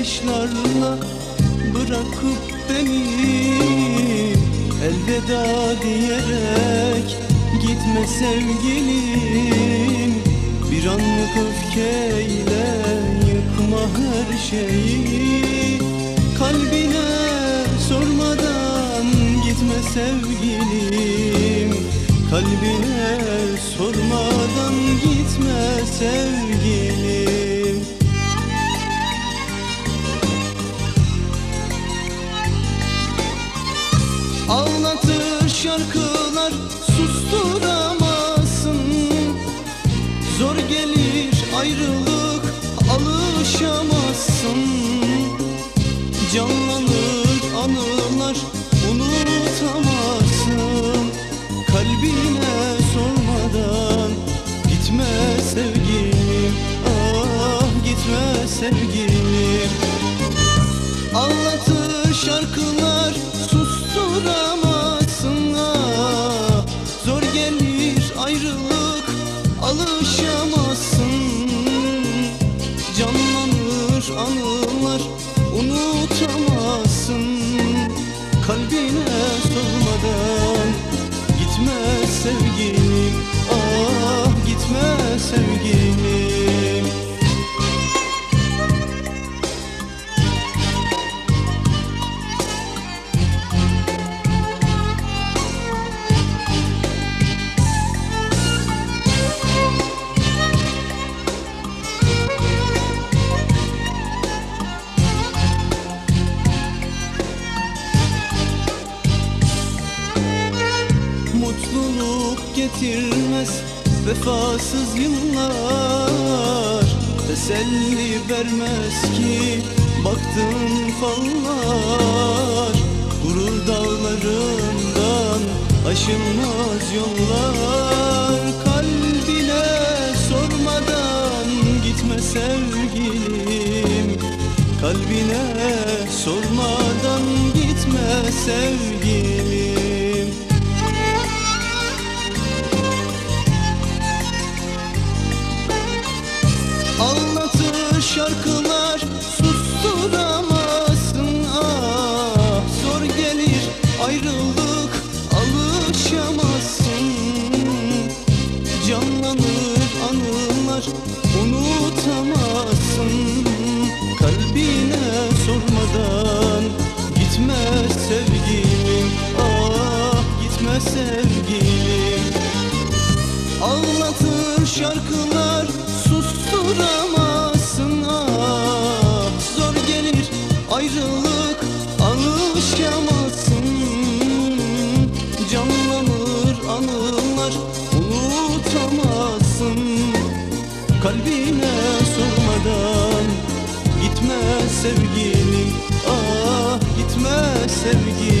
yaşlarla bırakıp beni Elveda diyerek gitme sevgilim. Bir anlık öfkeyle yıkma her şeyi. Kalbine sormadan gitme sevgilim. Kalbine sormadan gitme sevgilim şarkılar susturamazsın. Zor gelir ayrılık alışamazsın. Canlanır anılar unutamazsın. Kalbine sormadan gitme sevgilim Ah gitme sevgilim Ağlatır alışamazsın. Canlanır anılar unutamazsın getirmez vefasız yıllar. Teselli vermez ki baktığın fallar. Gurur dağlarından aşılmaz yollar. Kalbine sormadan gitme sevgilim. Kalbine sormadan gitme sevgilim Anlatır şarkılar susturamazsın ah Zor gelir ayrılık alışamazsın. Canlanır anılar unutamazsın. Kalbine sormadan gitme sevgilim. Ah gitme sevgilim ayrılık alışamazsın Canlanır anılar unutamazsın. Kalbine sormadan gitme sevgilim. Ah gitme sevgilim